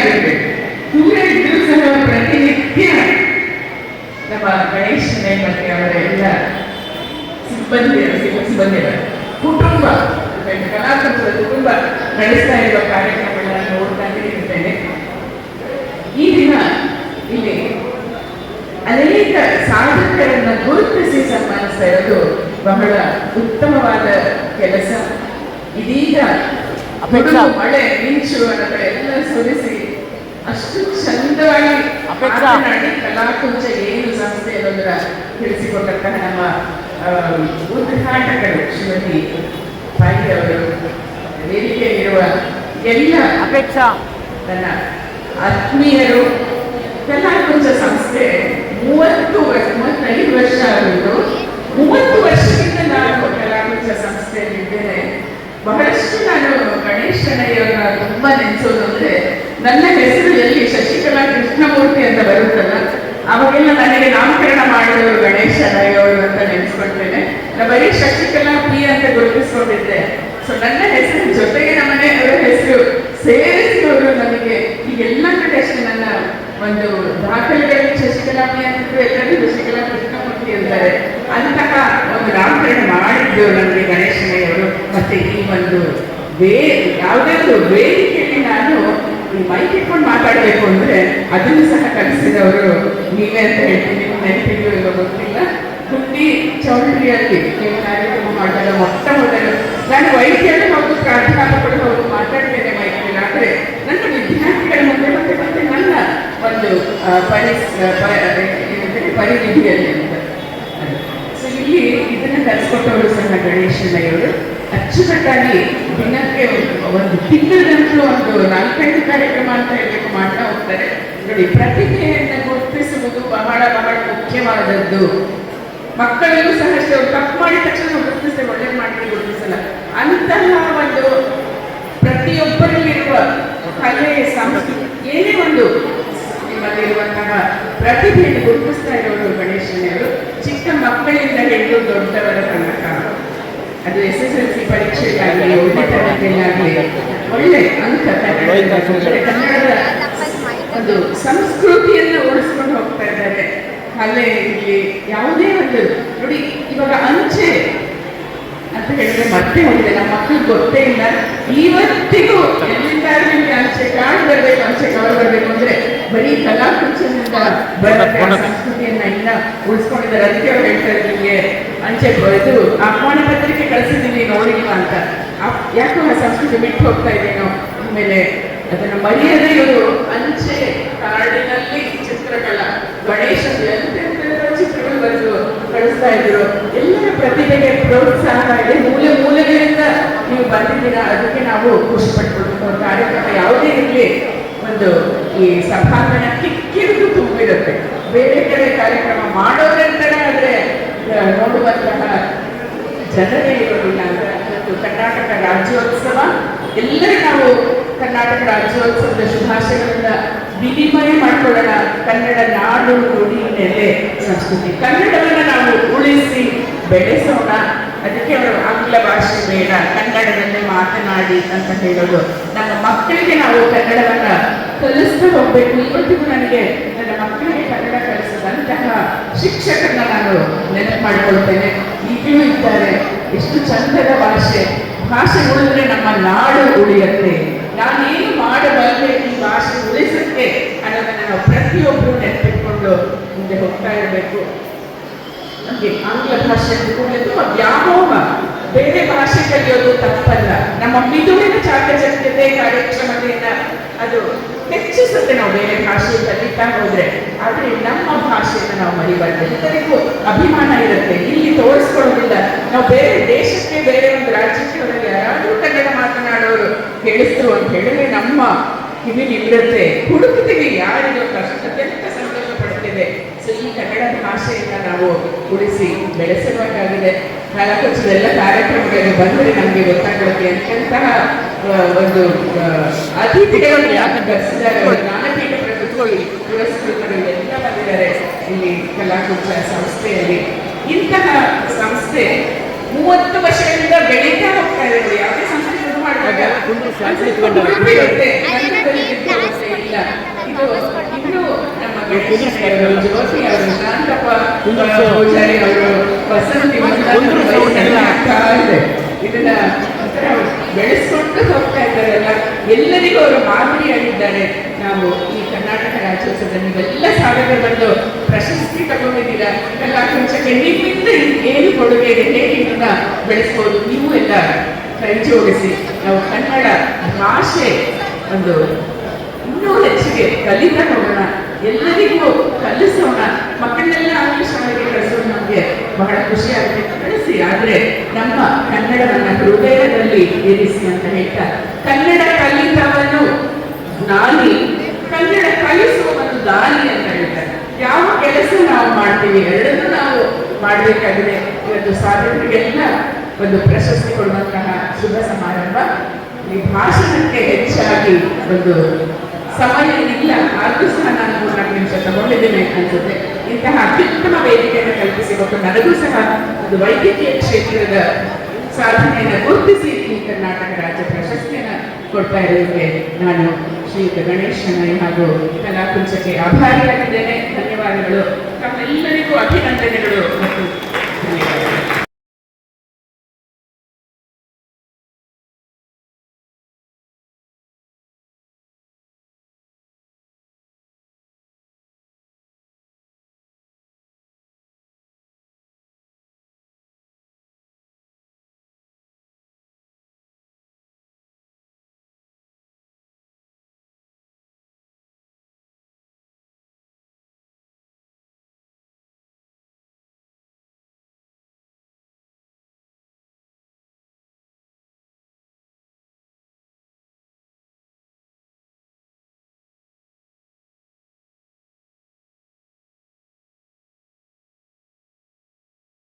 ಆಗಿರ್ಬೇಕು ಇದ್ರೂ ಸಹ ಪ್ರತಿನಿತ್ಯ ನಮ್ಮ ಗಣೇಶನ ಮತ್ತೆ ಅವರ ಎಲ್ಲ ಸಿಬ್ಬಂದಿಯರು ಸಿಬ್ಬ- ಸಿಬ್ಬಂದಿಯರು ಕುಟುಂಬ ಮತ್ತೆ ಕುಟುಂಬ ನಡೆಸ್ತಾ ಇರುವ ಕಾರ್ಯಕ್ರಮಗಳನ್ನ ನೋಡ್ತಾನೆ ಇರ್ತೇನೆ ಈ ದಿನ ಇಲ್ಲಿ ಅನೇಕ ಸಾಧಕರನ್ನ ಗುರುತಿಸಿ ಸನ್ಮಾನಿಸ್ತಾ ಇರೋದು ಬಹಳ ಉತ್ತಮವಾದ ಕೆಲಸ. ಇದೀಗ ಅಪೇಕ್ಷಾ. ಮಳೆ ಮಿಂಚು ಎಲ್ಲ ಸುರಿಸಿ ಅಷ್ಟು ಚಂದವಾಗಿ ಅಪೇಕ್ಷಾ. ಕಲಾಕುಂಚ ಏನು ಸಂಸ್ಥೆ ಅನ್ನೋದರ ತಿಳಿಸಿಕೊಟ್ಟಂತಹ ನಮ್ಮ ಉದ್ಘಾಟಕರು ಶ್ರೀಮತಿ ಅವರು ವೇದಿಕೆಯಲ್ಲಿರುವ ಎಲ್ಲ ಅಪೇಕ್ಷಾ ನನ್ನ ಆತ್ಮೀಯರು ಕಲಾಕುಂಚ ಸಂಸ್ಥೆ ಮೂವತ್ತು ವರ್ಷ ಮೂವತ್ತೈದು ವರ್ಷ ಆಗಿದ್ದು ಮೂವತ್ತು ವರ್ಷದಿಂದ ನಾನು ಕಲಾಕುಂಚ ಸಂಸ್ಥೆಯಲ್ಲಿದ್ದೇನೆ ಬಹಳಷ್ಟು ನಾನು ಗಣೇಶ್ ಶೆಣೈಯವರನ್ನ ತುಂಬಾ ನೆನೆಸೋದು ಅಂದ್ರೆ ನನ್ನ ಹೆಸರು ಎಲ್ಲಿ ಶಶಿಕಲಾ ಕೃಷ್ಣಮೂರ್ತಿ ಅಂತ ಬರುತ್ತಲ್ಲ, ಅವಾಗೆಲ್ಲ ನನಗೆ ನಾಮಕರಣ ಮಾಡಿದವರು ಗಣೇಶ ಅಂತ ನೆನೆಸ್ಕೊಳ್ತೇನೆ ನಾ ಬರೀ ಶಶಿಕಲಾ ಪಿ ಅಂತ ಗುರುತಿಸ್ಕೊಂಡಿದ್ದೆ. ಸೊ ನನ್ನ ಹೆಸರು ಜೊತೆಗೆ ನಮ್ಮ ಅವರ ಹೆಸರು ಸೇರಿಸಿದವರು ನನಗೆ ಈಗೆಲ್ಲ ಕಡೆ ಅಷ್ಟೇ ನನ್ನ ಒಂದು ದಾಖಲೆಗಳಲ್ಲಿ ಶಶಿಕಲಾ ಪಿ ಅಂತಿದ್ರು ಎಲ್ಲರೂ ಶಶಿಕಲಾ ಕೃಷ್ಣಮೂರ್ತಿ ಅಂತಾರೆ. ಅಂತಹ ಒಂದು ನಾಮಕರಣ ಮಾಡಿದ್ದು ನನಗೆ ಗಣೇಶನಯ್ಯವರು ಮತ್ತೆ ಈ ಒಂದು ವೇ ಯಾವುದೇ ಒಂದು ವೇದಿಕೆಯಲ್ಲಿ ನಾನು ಮೈಕ್ ಇಟ್ಕೊಂಡು ಮಾತಾಡಬೇಕು ಅಂದರೆ ಅದನ್ನು ಸಹ ಕಲಿಸಿದವರು ನೀವೇ ಅಂತ ಹೇಳ್ತೀನಿ. ನೆನಪಿಗೂ ಇಲ್ಲ ಗೊತ್ತಿಲ್ಲ. ಹುಟ್ಟಿ ಚೌಲ್ಟ್ರಿಯಲ್ಲಿ ನೀವು ಕಾರ್ಯಕ್ರಮ ಮಾಡಿದಾಗ ಮೊಟ್ಟ ಮೊದಲು. ನಾನು ವೈದ್ಯರು ಮತ್ತು ಪ್ರಾಧ್ಯಾಪಕರು ಅವರು ಮಾತಾಡ್ತೇನೆ ಮೈಕಲ್ಲಿ ಆದರೆ ನನ್ನ ವಿದ್ಯಾರ್ಥಿಗಳ ಮುಂದೆ ಮತ್ತೆ ಮತ್ತೆ ನನ್ನ ಒಂದು ಪರಿ ಪರಿಸ್ ಪ- ಏನಂತಾರೆ, ಪರಿನಿಧಿಯಲ್ಲಿ ಅಂತ ಸೊ ಇಲ್ಲಿ ಇದನ್ನು ಕಲಿಸ್ಕೊಟ್ಟವರು ಸಹ ಗಣೇಶನಯ್ಯವರು. ಅಚ್ಚುಕಟ್ಟಾಗಿ ದಿನಕ್ಕೆ ಒಂದು- ತಿಂಗಳಂತೂ ಒಂದು ನಾಲ್ಕೈದು ಕಾರ್ಯಕ್ರಮ ಅಂತ ಹೇಳಬೇಕು ಮಾಡ್ತಾ ಹೋಗ್ತಾರೆ. ನೋಡಿ ಪ್ರತಿಭೆಯನ್ನು ಗುರುತಿಸುವುದು ಬಹಳ ಬಹಳ ಮುಖ್ಯವಾದದ್ದು. ಮಕ್ಕಳಲ್ಲೂ ಸಹ ತಪ್ಪು ಮಾಡಿದ ತಕ್ಷಣ ಗುರುತಿಸ್ತೇವೆ ಒಳ್ಳೆ ಮಾಡಿ ಗುರುತಿಸಲ್ಲ. ಅಂತಹ ಒಂದು ಪ್ರತಿಯೊಬ್ಬರಲ್ಲಿರುವ ಕಲೆ, ಸಂಸ್ಕೃತಿ, ಏನೇ ಒಂದು ನಿಮ್ಮಲ್ಲಿರುವಂತಹ ಪ್ರತಿಭೆಯನ್ನು ಗುರುತಿಸ್ತಾ ಇರೋರು ಗಣೇಶನವರು, ಚಿಕ್ಕ ಮಕ್ಕಳಿಂದ ಹಿಡಿದು ದೊಡ್ಡವರ ತನಕ. ಅದು ಎಸ್ ಎಸ್ ಎಲ್ ಸಿ ಪರೀಕ್ಷೆಗಾಗಲಿ ಒಂದನೇ ತರಗತಿಯಲ್ಲಾಗಲಿ ಒಳ್ಳೆ ಅಂಕ ತಗೊಂಡಿದ್ದಾರೆ. ಕನ್ನಡದ ಒಂದು ಸಂಸ್ಕೃತಿಯನ್ನು ಉಳಿಸ್ಕೊಂಡು ಹೋಗ್ತಾ ಇದ್ದಾರೆ. ಕಲೆ ಇರಲಿ ಯಾವುದೇ ಒಂದು ನೋಡಿ ಇವಾಗ ಅಂಚೆ ಅಂತ ಹೇಳಿದ್ರೆ ಮತ್ತೆ ಹೋಗಿದೆ. ನಮ್ಮ ಮಕ್ಕಳಿಗೆ ಗೊತ್ತೇ ಇಲ್ಲ. ಇವತ್ತಿಗೂ ಎಲ್ಲಿಂದಾದ್ರೂ ನಿಮ್ಗೆ ಅಂಚೆ ಕಾಳು ಬರ್ಬೇಕು ಅಂಚೆ ಕಾಳು ಬರ್ಬೇಕು ಅಂದ್ರೆ ಬರೀ ಕಲಾಕುಂಚದಿಂದ ಬರುತ್ತೆ ಸಂಸ್ಕೃತಿಯನ್ನ ಇನ್ನ ಉಳಿಸ್ಕೊಂಡಿದ್ದಾರೆ. ಅದಕ್ಕೆ ಅವ್ರು ಹೇಳ್ತಾರೆ ನಿಮಗೆ ಇದು. ಆಹ್ವಾನ ಪತ್ರಿಕೆ ಕಳಿಸಿದ್ದೀನಿ ನೋಡಿಲ್ಲ ಅಂತ. ಯಾಕೋ ಆ ಸಂಸ್ಕೃತಿ ಬಿಟ್ಟು ಹೋಗ್ತಾ ಇದ್ದೇನೋ ಆಮೇಲೆ ಅದನ್ನು ಮರೆಯದೆ ಇವರು ಅಂಚೆ ಕಾರ್ಡಿನಲ್ಲಿ ಚಿತ್ರಗಳ ಗಣೇಶ ಚಿತ್ರಗಳು ಬರೆದು ಕಳಿಸ್ತಾ ಇದ್ರು. ಎಲ್ಲರ ಪ್ರತಿಭೆಗೆ ಪ್ರೋತ್ಸಾಹ ಇದೆ ಮೂಲೆ ಮೂಲೆಗಳಿಂದ ನೀವು ಬಂದಿದ್ದೀರಾ ಅದಕ್ಕೆ ನಾವು ಖುಷಿ ಪಟ್ಕೊಳ್ಬೇಕು ಕಾರ್ಯಕ್ರಮ ಯಾವುದೇ ಇರಲಿ ಒಂದು ಈ ಸಭಾಂಗಣ ಕಿಕ್ಕಿರಿದು ತುಂಬಿರುತ್ತೆ. ಬೇರೆ ಕಡೆ ಕಾರ್ಯಕ್ರಮ ಆ, ನೋಡುವಂತಹ ಜನರೇ ಇರೋದಿಲ್ಲ ಅಂದ್ರೆ ಕರ್ನಾಟಕ ರಾಜ್ಯೋತ್ಸವ. ಎಲ್ಲರೂ ನಾವು ಕರ್ನಾಟಕ ರಾಜ್ಯೋತ್ಸವದ ಶುಭಾಶಯಗಳಿಂದ ವಿನಿಮಯ ಮಾಡ್ಕೊಳ್ಳೋಣ. ಕನ್ನಡ ನಾಡು ನುಡಿ ನೆಲೆ ಸಂಸ್ಕೃತಿ. ಕನ್ನಡವನ್ನು ನಾವು ಉಳಿಸಿ ಬೆಳೆಸೋಣ. ಅದಕ್ಕೆ ಅವರು ಆಂಗ್ಲ ಭಾಷೆ ಬೇಡ, ಕನ್ನಡದಲ್ಲೇ ಮಾತನಾಡಿ ಅಂತ ಹೇಳೋದು. ನಮ್ಮ ಮಕ್ಕಳಿಗೆ ನಾವು ಕನ್ನಡವನ್ನ ಕಲಿಸ್ತಾ ಹೋಗ್ಬೇಕು. ಇವತ್ತಿಗೂ ನನಗೆ ನನ್ನ ಮಕ್ಕಳಿಗೆ ಕನ್ನಡ ಕಲಿಸಿದಂತಹ ಶಿಕ್ಷಕರನ್ನ ನಾನು ನೆನಪು ಮಾಡಿಕೊಳ್ತೇನೆ. ಈಗಲೂ ಇದ್ದಾರೆ. ಎಷ್ಟು ಚಂದದ ಭಾಷೆ. ಭಾಷೆ ಉಳಿದ್ರೆ ನಮ್ಮ ನಾಡು ಉಳಿಯುತ್ತೆ. ನಾನೇನು ಮಾಡಬಲ್ಲೆ ಈ ಭಾಷೆ ಉಳಿಸಕ್ಕೆ ಅನ್ನೋದನ್ನ ನಾವು ಪ್ರತಿಯೊಬ್ಬರು ನೆನಪಿಟ್ಕೊಂಡು ಮುಂದೆ ಹೋಗ್ತಾ ಇರಬೇಕು. ನಮಗೆ ಆಂಗ್ಲ ಭಾಷೆ ಅಂತ ಕೂಡಲೇ ತುಂಬ ವ್ಯಾಮೋಹ. ಬೇರೆ ಭಾಷೆ ಕಲಿಯೋದು ತಪ್ಪಲ್ಲ. ನಮ್ಮ ಮಿದುಳಿನ ಚಾಕಚಕ್ಯತೆ ಅದು ಹೆಚ್ಚಿಸುತ್ತೆ ನಾವು ಬೇರೆ ಭಾಷೆ ಕಲಿತಾ ಹೋದ್ರೆ ಆದ್ರೆ ನಮ್ಮ ಭಾಷೆಯನ್ನು ನಾವು ಮರಿಬಾರ್ದು. ಎಲ್ಲರಿಗೂ ಅಭಿಮಾನ ಇರುತ್ತೆ. ಇಲ್ಲಿ ತೋರಿಸ್ಕೊಳ್ಳೋದಿಲ್ಲ ನಾವು ಬೇರೆ ದೇಶಕ್ಕೆ, ಬೇರೆ ಒಂದು ರಾಜ್ಯಕ್ಕೆ ಹೋದಾಗ ಯಾರಾದರೂ ಕನ್ನಡ ಮಾತನಾಡೋರು ಕೇಳಿಸ್ರು ಅಂತ ಹೇಳಿದ್ರೆ ನಮ್ಮ ಕಿವಿ ನಿಲ್ಲುತ್ತೆ ಹುಡುಕ್ತೀವಿ ಯಾರಿಗೂ ಕಷ್ಟ, ಅತ್ಯಂತ ಸಂತೋಷ ಪಡ್ತೇವೆ ಸೊ ಈ ಕನ್ನಡ ಭಾಷೆಯನ್ನ ನಾವು ಉಳಿಸಿ ಬೆಳೆಸಬೇಕಾಗಿದೆ. ನಾಲ್ಕು ಎಲ್ಲ ಕಾರ್ಯಕ್ರಮಗಳಿಗೆ ಬಂದರೆ ನಮಗೆ ಗೊತ್ತಾಗುತ್ತೆ ಅಂತಹ ಒಂದು ಅತಿಥಿಗಳನ್ನು ಅತಿಥಿಗಳು ಯಾಕೆ ಕರೆಸಿದ್ದಾರೆ ಅವರು ಜ್ಞಾನಪೀಠ ಪ್ರಶಸ್ತಿ ಪುರಸ್ಕೃತರು ಎಲ್ಲ ಬಂದಿದ್ದಾರೆ ಇಲ್ಲಿ ಕಲಾಕುಂಚ ಸಂಸ್ಥೆಯಲ್ಲಿ. ಇಂತಹ ಸಂಸ್ಥೆ ಮೂವತ್ತು ವರ್ಷಗಳಿಂದ ಬೆಳೀತಾ ಹೋಗ್ತಾ ಇದೆ. ಯಾವುದೇ ಸಂಸ್ಥೆ ಶುರು ಮಾಡುವಾಗ. ಇಲ್ಲ. ಇದು ಇನ್ನು ಇದನ್ನ ಬೆಳೆಸ್ಕೊಂಡು ಹೋಗ್ತಾ ಇದ್ದಾರಲ್ಲ ಎಲ್ಲರಿಗೂ ಅವರು ಮಾದರಿಯಾಗಿದ್ದಾರೆ ನಾವು ಈ ಕರ್ನಾಟಕ ರಾಜ್ಯೋತ್ಸವದಲ್ಲಿ ಎಲ್ಲ ಸಾಧನೆ ಬಂದು ಪ್ರಶಸ್ತಿ ತಗೊಂಡಿದ್ದೀರಾ ಕಲಾಕುಂಚಕ್ಕೆ ನಿಮ್ಮಿಂದ ಏನು ಕೊಡುಗೆ ಹೇಗೆ ಇದನ್ನ ಬೆಳೆಸ್ಬೋದು ನೀವು ಎಲ್ಲ ಕೈ ನಾವು ಕನ್ನಡ ಭಾಷೆ ಒಂದು ಇನ್ನೂ ಹೆಚ್ಚಿಗೆ ಕಲಿತಾ ಹೋಗೋಣ. ಎಲ್ಲರಿಗೂ ಕಲಿಸೋಣ. ಮಕ್ಕಳನ್ನೆಲ್ಲ ಆಂಗ್ಲ ಶಾಲೆಗೆ ಕಲಿಸೋದು ನಮಗೆ ಬಹಳ ಖುಷಿ ಆಗುತ್ತೆ ಕಳಿಸಿ ಆದ್ರೆ ನಮ್ಮ ಕನ್ನಡವನ್ನ ಹೃದಯದಲ್ಲಿ ಇರಿಸಿ ಅಂತ ಹೇಳ್ತಾರೆ ಕನ್ನಡ ಕಲಿತವನು ನಾಲಿ ಕನ್ನಡ ಕಲಿಸುವವನು ದಾರಿ ಅಂತ ಹೇಳ್ತಾರೆ. ಯಾವ ಕೆಲಸ ನಾವು ಮಾಡ್ತೀವಿ ಎರಡನ್ನೂ ನಾವು ಮಾಡಬೇಕಾಗಿದೆ. ಇವತ್ತು ಸಾಧಕರಿಗೆಲ್ಲ ಒಂದು ಪ್ರಶಸ್ತಿ ಕೊಡುವಂತಹ ಶುಭ ಸಮಾರಂಭ. ಈ ಭಾಷಣಕ್ಕೆ ಹೆಚ್ಚಾಗಿ ಒಂದು ಸಮಯ ಇಲ್ಲ ಆದ್ರೂ ಸಹ ನಾನು ಮೂರ್ನಾಲ್ಕು ತಗೊಂಡಿದ್ದೇನೆ ಅನ್ಸುತ್ತೆ ಇಂತಹ ಅತ್ಯುತ್ತಮ ವೇದಿಕೆಯನ್ನು ಕಲ್ಪಿಸಿಕೊಟ್ಟು ನನಗೂ ಸಹ ಒಂದು ವೈದ್ಯಕೀಯ ಕ್ಷೇತ್ರದ ಸಾಧನೆಯನ್ನು ಗುರುತಿಸಿ ಈ ಕರ್ನಾಟಕ ರಾಜ್ಯ ಪ್ರಶಸ್ತಿಯನ್ನು ಕೊಡ್ತಾ ಇರೋದಕ್ಕೆ ನಾನು ಶ್ರೀಯುತ ಗಣೇಶನ ಹಾಗೂ ಕಲಾಕುಂಚಕ್ಕೆ ಆಭಾರಿಯಾಗಿದ್ದೇನೆ. ಧನ್ಯವಾದಗಳು. ತಮ್ಮೆಲ್ಲರಿಗೂ ಅಭಿನಂದನೆಗಳು